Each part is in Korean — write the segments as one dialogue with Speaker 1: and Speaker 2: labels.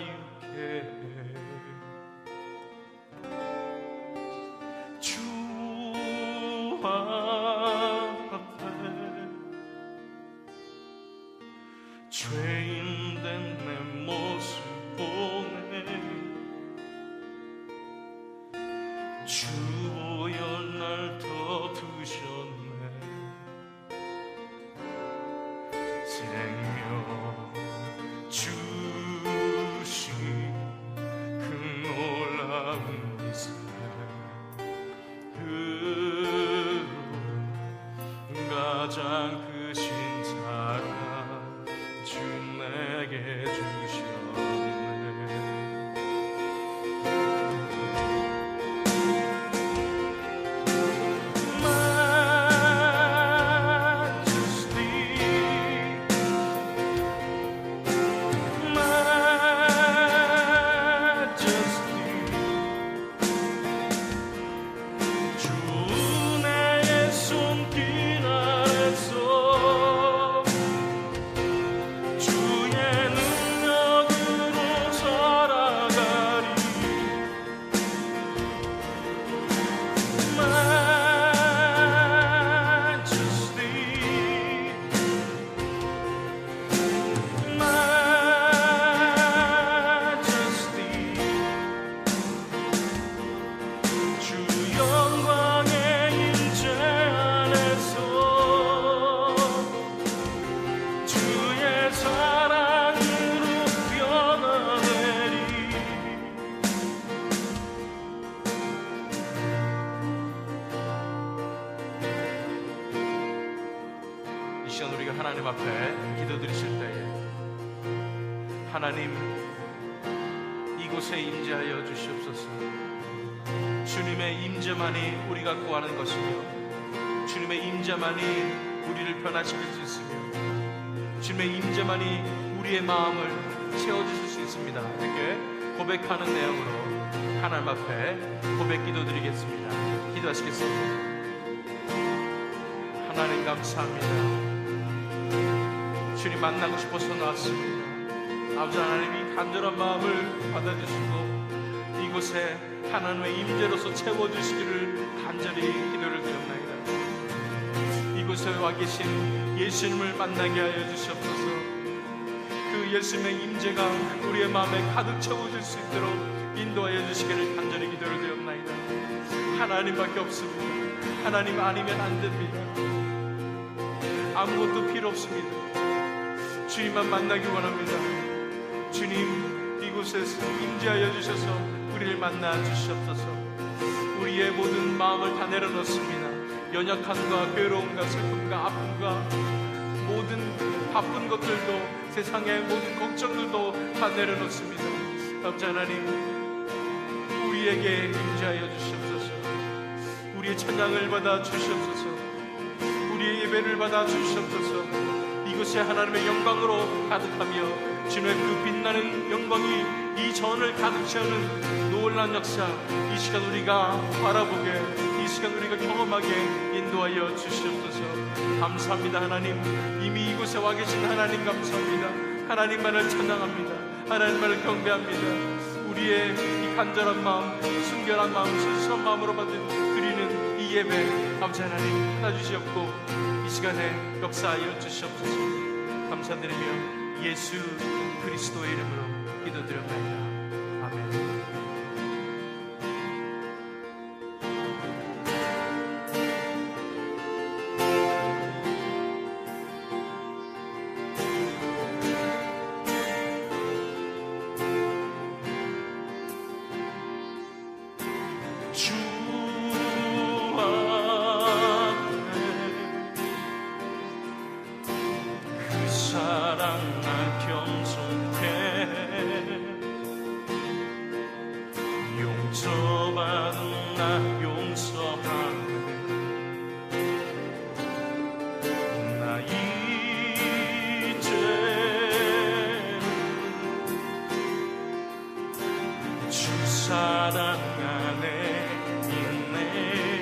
Speaker 1: you care. 구하는 것이며 주님의 임재만이 우리를 변화시킬 수 있으며 주님의 임재만이 우리의 마음을 채워주실 수 있습니다. 이렇게 고백하는 내용으로 하나님 앞에 고백 기도 드리겠습니다. 기도하시겠습니다. 하나님 감사합니다. 주님 만나고 싶어서 나왔습니다. 아버지 하나님 이 간절한 마음을 받아주시고 이곳에 하나님의 임재로서 채워주시기를 간절히 기도를 드렸나이다. 이곳에 와 계신 예수님을 만나게 하여 주시옵소서. 그 예수님의 임재가 우리의 마음에 가득 채워질 수 있도록 인도하여 주시기를 간절히 기도를 드렸나이다. 하나님밖에 없습니다. 하나님 아니면 안 됩니다. 아무것도 필요 없습니다. 주님만 만나기 원합니다. 주님 이곳에서 임재하여 주셔서 우리를 만나 주시옵소서. 우리의 모든 마음을 다 내려놓습니다. 연약함과 괴로움과 슬픔과 아픔과 모든 바쁜 것들도 세상의 모든 걱정들도 다 내려놓습니다. 아버지 하나님 우리에게 임재하여 주시옵소서. 우리의 찬양을 받아 주시옵소서. 우리의 예배를 받아 주시옵소서. 이곳에 하나님의 영광으로 가득하며 주님의 그 빛나는 영광이 이 전을 가득 채우는 놀란 역사 이 시간 우리가 바라보게 이 시간 우리가 경험하게 인도하여 주시옵소서. 감사합니다 하나님. 이미 이곳에 와 계신 하나님 감사합니다. 하나님만을 찬양합니다. 하나님만을 경배합니다. 우리의 이 간절한 마음 순결한 마음 순수한 마음으로 받은 드리는 이 예배 아버지 하나님. 받아주시옵고 이 시간에 역사하여 주시옵소서. 감사드리며 예수 그리스도의 이름으로 기도드렸나이다 주 사랑 안에 있네.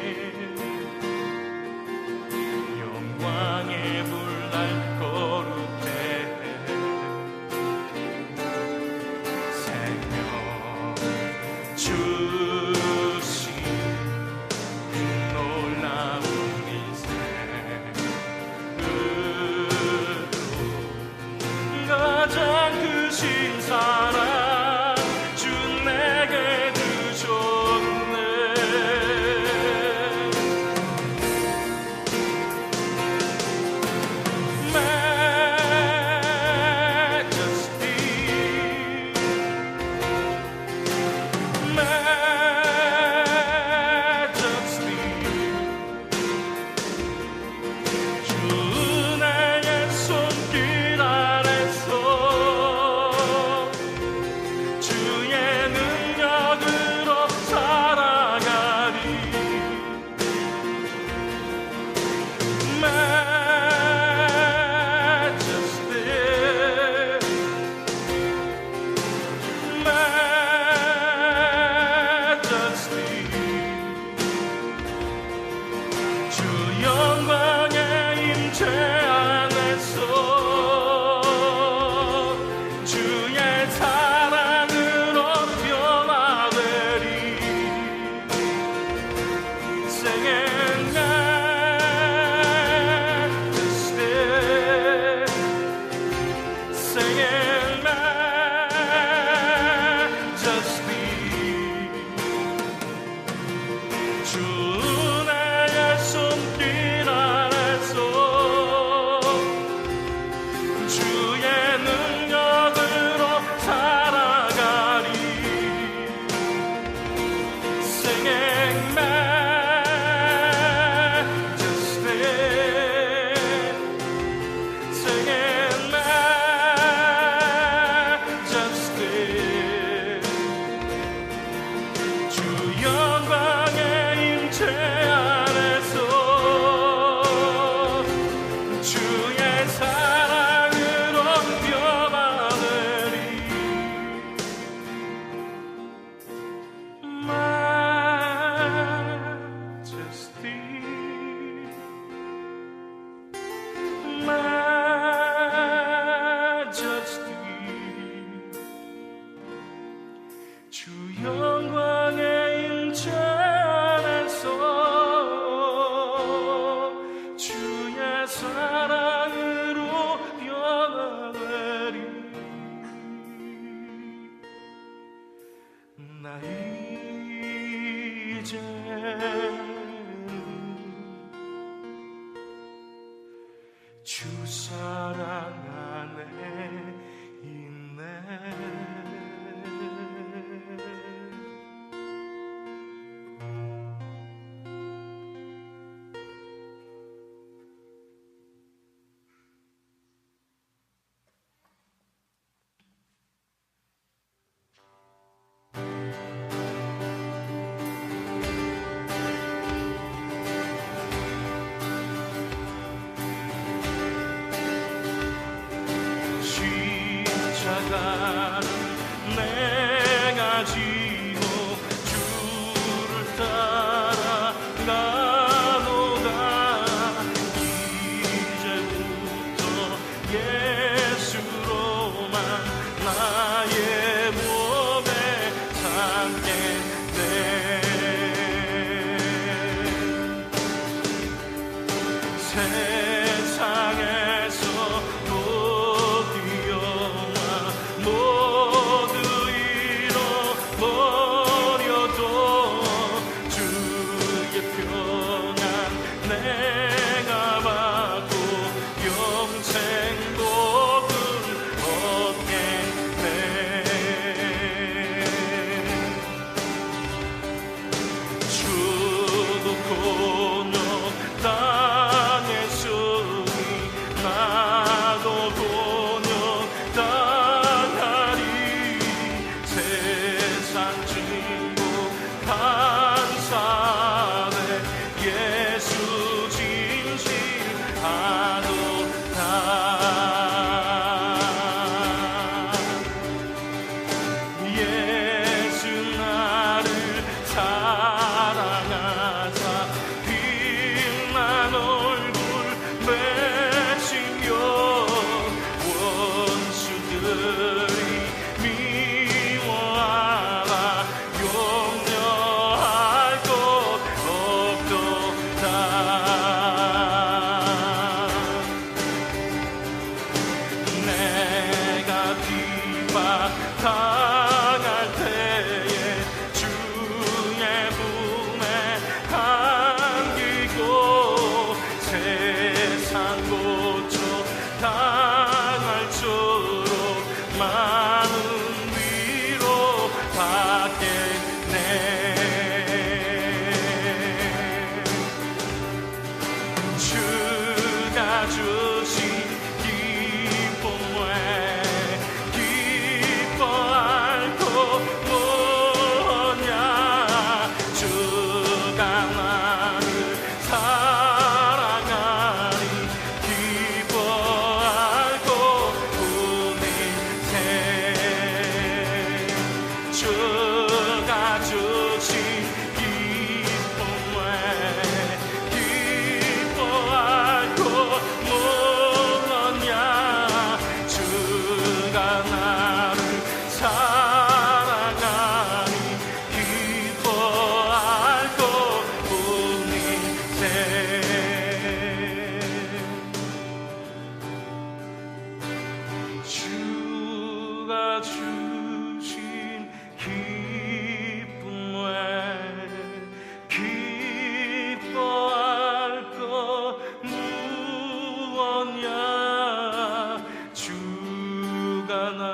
Speaker 1: 这心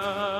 Speaker 1: love.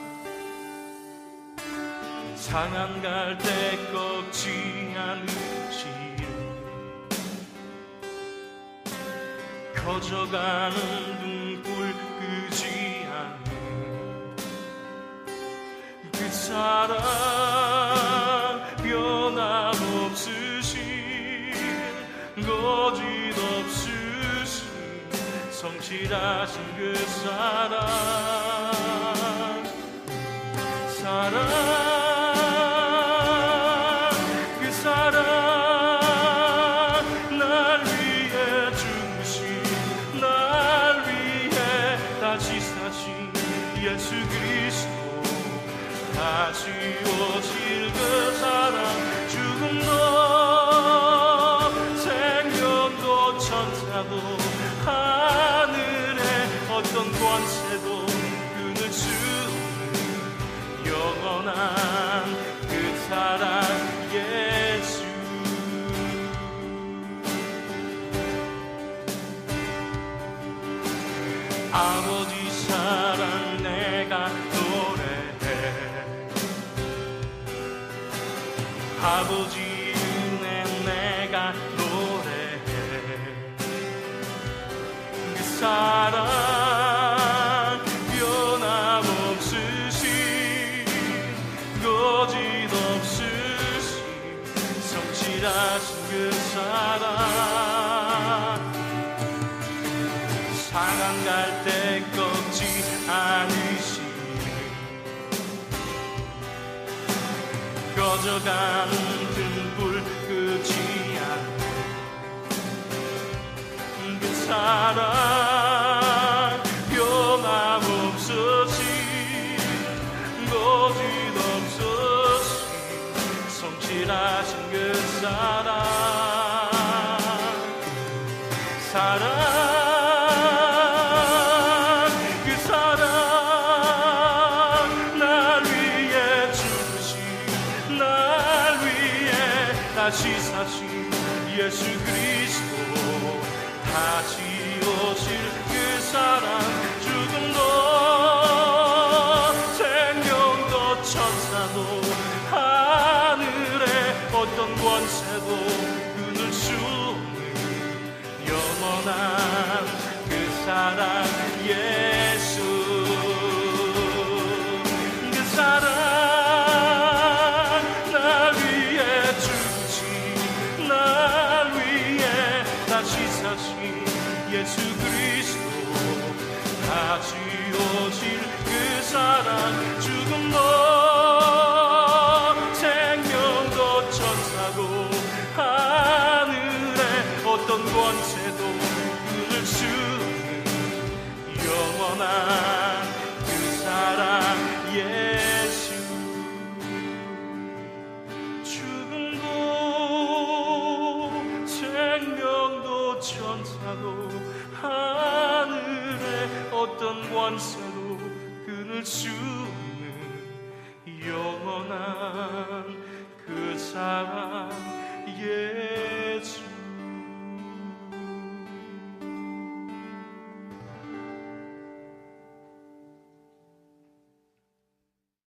Speaker 1: 사랑 갈때 꺾지 않으시오. 커져가는 눈물 끄지 않는 그 사랑 변함없으신 거짓없으신 성실하신 그 사랑. 사랑. I will 꺼져가는 그불 끝이야 그 사랑.